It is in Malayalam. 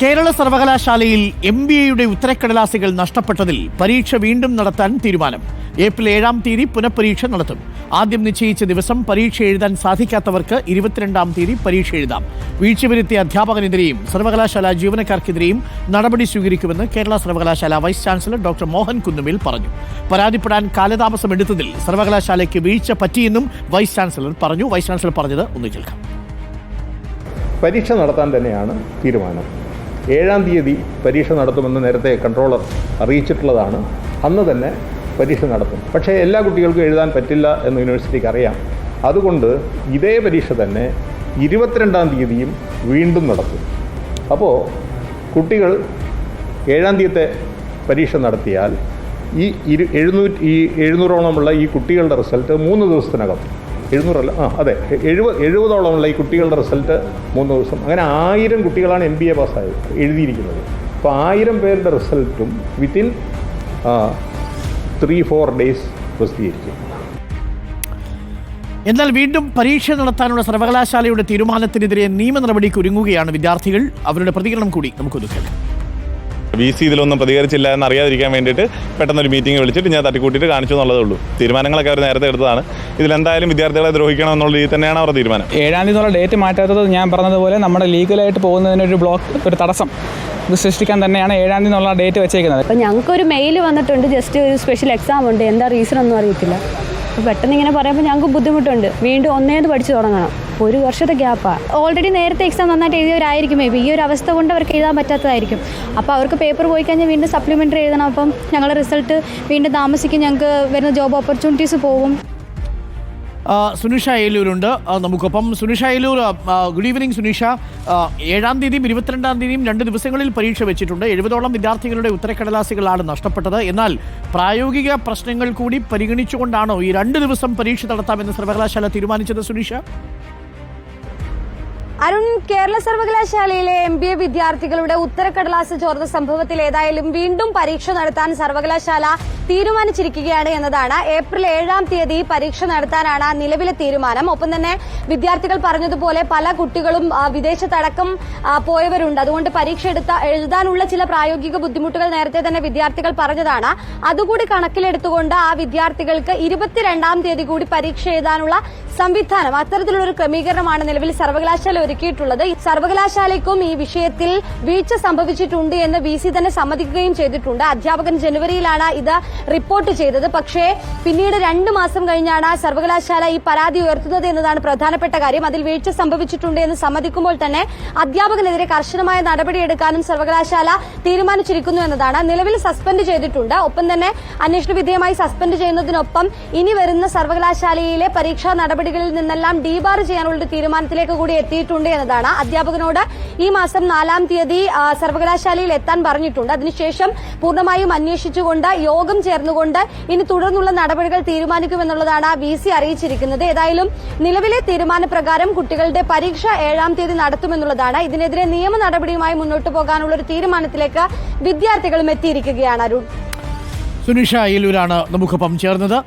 കേരള സർവകലാശാലയിൽ എം ബി എയുടെ ഉത്തരക്കടലാസികൾ നഷ്ടപ്പെട്ടതിൽ പരീക്ഷ വീണ്ടും നടത്താൻ തീരുമാനം. ഏപ്രിൽ ഏഴാം തീയതി പുനഃപരീക്ഷ നടത്തും. ആദ്യം നിശ്ചയിച്ച ദിവസം പരീക്ഷ എഴുതാൻ സാധിക്കാത്തവർക്ക് ഇരുപത്തിരണ്ടാം തീയതി പരീക്ഷ എഴുതാം. വീഴ്ച വരുത്തിയ അധ്യാപകനെതിരെയും സർവകലാശാല ജീവനക്കാർക്കെതിരെയും നടപടി സ്വീകരിക്കുമെന്ന് കേരള സർവകലാശാല vice chancellor doctor Mohan Kunnummel പറഞ്ഞു. പരാതിപ്പെടാൻ കാലതാമസം എടുത്തതിൽ സർവകലാശാലയ്ക്ക് വീഴ്ച പറ്റിയെന്നും വൈസ് ചാൻസലർ പറഞ്ഞു. വൈസ് ചാൻസലർ പറഞ്ഞത് ഒന്ന് കേൾക്കാം. പരീക്ഷ നടത്താൻ തന്നെയാണ് തീരുമാനം. ഏഴാം തീയതി പരീക്ഷ നടത്തുമെന്ന് നേരത്തെ കൺട്രോളർ അറിയിച്ചിട്ടുള്ളതാണ്. അന്ന് തന്നെ പരീക്ഷ നടത്തും. പക്ഷേ എല്ലാ കുട്ടികൾക്കും എഴുതാൻ പറ്റില്ല എന്ന് യൂണിവേഴ്സിറ്റിക്ക് അറിയാം. അതുകൊണ്ട് ഇതേ പരീക്ഷ തന്നെ ഇരുപത്തിരണ്ടാം തീയതിയും വീണ്ടും നടത്തും. അപ്പോൾ കുട്ടികൾ ഏഴാം തീയത്തെ പരീക്ഷ നടത്തിയാൽ ഈ ഇരു എഴുന്നൂറ്റി ഈ എഴുന്നൂറോളമുള്ള ഈ കുട്ടികളുടെ റിസൾട്ട് മൂന്ന് ദിവസത്തിനകം എഴുന്നൂറല്ല? ആ അതെ. എഴുപത് എഴുപതോളമുള്ള ഈ കുട്ടികളുടെ റിസൾട്ട് മൂന്ന് ദിവസം. അങ്ങനെ ആയിരം കുട്ടികളാണ് എം ബി എ പാസ്സായത് എഴുതിയിരിക്കുന്നത്. അപ്പോൾ ആയിരം പേരുടെ റിസൾട്ടും വിത്തിൻ ത്രീ ഫോർ ഡേയ്സ് പ്രസിദ്ധീകരിക്കും. എന്നാൽ വീണ്ടും പരീക്ഷ നടത്താനുള്ള സർവകലാശാലയുടെ തീരുമാനത്തിനെതിരെ നിയമ നടപടിക്ക് ഒരുങ്ങുകയാണ് വിദ്യാർത്ഥികൾ. അവരുടെ പ്രതികരണം കൂടി നമുക്കൊന്ന് കേൾക്കാം. വി സി ഇതിലൊന്നും പ്രതികരിച്ചില്ല എന്ന് അറിയാതിരിക്കാൻ വേണ്ടിയിട്ട് പെട്ടെന്ന് ഒരു മീറ്റിംഗ് വിളിച്ചിട്ട് ഞാൻ തട്ടിക്കൂട്ടിയിട്ട് കാണിച്ചു എന്നുള്ളതേ ഉള്ളൂ. തീരുമാനങ്ങളൊക്കെ അവർ നേരത്തെ എടുത്തതാണ്. ഇതിലെന്തായാലും വിദ്യാർത്ഥികളെ ദ്രോഹിക്കണം എന്നുള്ള രീതി തന്നെയാണ് അവരുടെ തീരുമാനം. ഏഴാം തീയതി എന്നുള്ള ഡേറ്റ് മാറ്റാത്തത് ഞാൻ പറഞ്ഞതുപോലെ നമ്മുടെ ലീഗലായിട്ട് പോകുന്നതിനൊരു ബ്ലോക്ക് ഒരു തടസ്സം ഇത് സൃഷ്ടിക്കാൻ തന്നെയാണ് ഏഴാം തീയതി എന്നുള്ള ഡേറ്റ് വെച്ചേക്കുന്നത്. അപ്പോൾ ഞങ്ങൾക്കൊരു മെയിൽ വന്നിട്ടുണ്ട് ജസ്റ്റ് ഒരു സ്പെഷ്യൽ എക്സാം ഉണ്ട് എന്താ റീസൺ ഒന്നും അറിയത്തില്ല. പെട്ടെന്ന് ഇങ്ങനെ പറയുമ്പോൾ ഞങ്ങൾക്ക് ബുദ്ധിമുട്ടുണ്ട്. വീണ്ടും ഒന്നേന്ന് പഠിച്ചു തുടങ്ങണം. ഒരു വർഷത്തെ ഗ്യാപ്പാണ് ഓൾറെഡി നേരത്തെ എക്സാം നന്നായിട്ട് എഴുതിയവരായിരിക്കും. മേ ബി ഈ ഒരു അവസ്ഥ കൊണ്ട് അവർക്ക് എഴുതാൻ പറ്റാത്തതായിരിക്കും. അപ്പോൾ അവർക്ക് പേപ്പർ പോയി കഴിഞ്ഞാൽ വീണ്ടും സപ്ലിമെന്ററി എഴുതണം. അപ്പം ഞങ്ങളുടെ റിസൾട്ട് വീണ്ടും താമസിക്കും. ഞങ്ങൾക്ക് വരുന്ന ജോബ് ഓപ്പർച്യൂണിറ്റീസ് പോകും. സുനിഷ ഏലൂരുണ്ട്. നമുക്കൊപ്പം സുനിഷ ഏലൂർ ഗുഡ് ഈവനിങ് സുനിഷ. ഏഴാം തീയതിയും ഇരുപത്തിരണ്ടാം തീയതിയും രണ്ട് ദിവസങ്ങളിൽ പരീക്ഷ വെച്ചിട്ടുണ്ട്. എഴുപതോളം വിദ്യാർത്ഥികളുടെ ഉത്തരക്കടലാസുകളാണ് നഷ്ടപ്പെട്ടത്. എന്നാൽ പ്രായോഗിക പ്രശ്നങ്ങൾ കൂടി പരിഗണിച്ചുകൊണ്ടാണോ ഈ രണ്ട് ദിവസം പരീക്ഷ നടത്താമെന്ന് സർവകലാശാല തീരുമാനിച്ചത് സുനിഷ? അരുൺ കേരള സർവകലാശാലയിലെ എം ബി എ വിദ്യാർത്ഥികളുടെ ഉത്തരക്കടലാസ് ചോർന്ന സംഭവത്തിൽ ഏതായാലും വീണ്ടും പരീക്ഷ നടത്താൻ സർവകലാശാല തീരുമാനിച്ചിരിക്കുകയാണ് എന്നതാണ്. ഏപ്രിൽ ഏഴാം തീയതി പരീക്ഷ നടത്താനാണ് നിലവിലെ തീരുമാനം. ഒപ്പം തന്നെ വിദ്യാർത്ഥികൾ പറഞ്ഞതുപോലെ പല കുട്ടികളും വിദേശത്തടക്കം പോയവരുണ്ട്. അതുകൊണ്ട് പരീക്ഷ എടുത്ത എഴുതാനുള്ള ചില പ്രായോഗിക ബുദ്ധിമുട്ടുകൾ നേരത്തെ തന്നെ വിദ്യാർത്ഥികൾ പറഞ്ഞതാണ്. അതുകൂടി കണക്കിലെടുത്തുകൊണ്ട് ആ വിദ്യാർത്ഥികൾക്ക് ഇരുപത്തിരണ്ടാം തീയതി കൂടി പരീക്ഷ എഴുതാനുള്ള സംവിധാനം അത്തരത്തിലുള്ള ഒരു ക്രമീകരണമാണ് നിലവിൽ സർവകലാശാല ഒരുക്കിയിട്ടുള്ളത്. സർവകലാശാലയ്ക്കും ഈ വിഷയത്തിൽ വീഴ്ച സംഭവിച്ചിട്ടുണ്ട് എന്ന് വി സി തന്നെ സമ്മതിക്കുകയും ചെയ്തിട്ടുണ്ട്. അധ്യാപകൻ ജനുവരിയിലാണ് ഇത് റിപ്പോർട്ട് ചെയ്തത്. പക്ഷേ പിന്നീട് രണ്ടു മാസം കഴിഞ്ഞാണ് സർവകലാശാല ഈ പരാതി ഉയർത്തുന്നത് എന്നതാണ് പ്രധാനപ്പെട്ട കാര്യം. അതിൽ വീഴ്ച സംഭവിച്ചിട്ടുണ്ട് എന്ന് സമ്മതിക്കുമ്പോൾ തന്നെ അധ്യാപകനെതിരെ കർശനമായ നടപടിയെടുക്കാനും സർവകലാശാല തീരുമാനിച്ചിരിക്കുന്നു എന്നതാണ്. നിലവിൽ സസ്പെൻഡ് ചെയ്തിട്ടുണ്ട്. ഒപ്പം തന്നെ അന്വേഷണ വിധേയമായി സസ്പെൻഡ് ചെയ്യുന്നതിനൊപ്പം ഇനി വരുന്ന സർവകലാശാലയിലെ പരീക്ഷാ നടപടികളിൽ നിന്നെല്ലാം ഡീബാർ ചെയ്യാനുള്ള തീരുമാനത്തിലേക്ക് കൂടി എത്തിയിട്ടുണ്ട്. എന്നതാണ് അധ്യാപകനോട് ഈ മാസം നാലാം തീയതി സർവകലാശാലയിൽ എത്താൻ പറഞ്ഞിട്ടുണ്ട്. അതിനുശേഷം പൂർണമായും അന്വേഷിച്ചുകൊണ്ട് യോഗം ചേർന്നുകൊണ്ട് ഇനി തുടർന്നുള്ള നടപടികൾ തീരുമാനിക്കുമെന്നുള്ളതാണ് വി സി അറിയിച്ചിരിക്കുന്നത്. ഏതായാലും നിലവിലെ തീരുമാനപ്രകാരം കുട്ടികളുടെ പരീക്ഷ ഏഴാം തീയതി നടത്തുമെന്നുള്ളതാണ്. ഇതിനെതിരെ നിയമ നടപടിയുമായി മുന്നോട്ട് പോകാനുള്ള ഒരു തീരുമാനത്തിലേക്ക് വിദ്യാർത്ഥികളും എത്തിയിരിക്കുകയാണ് അരുൺ. സുനിഷ അയിലൂരാണ് നമുക്കൊപ്പം ചേർന്നത്.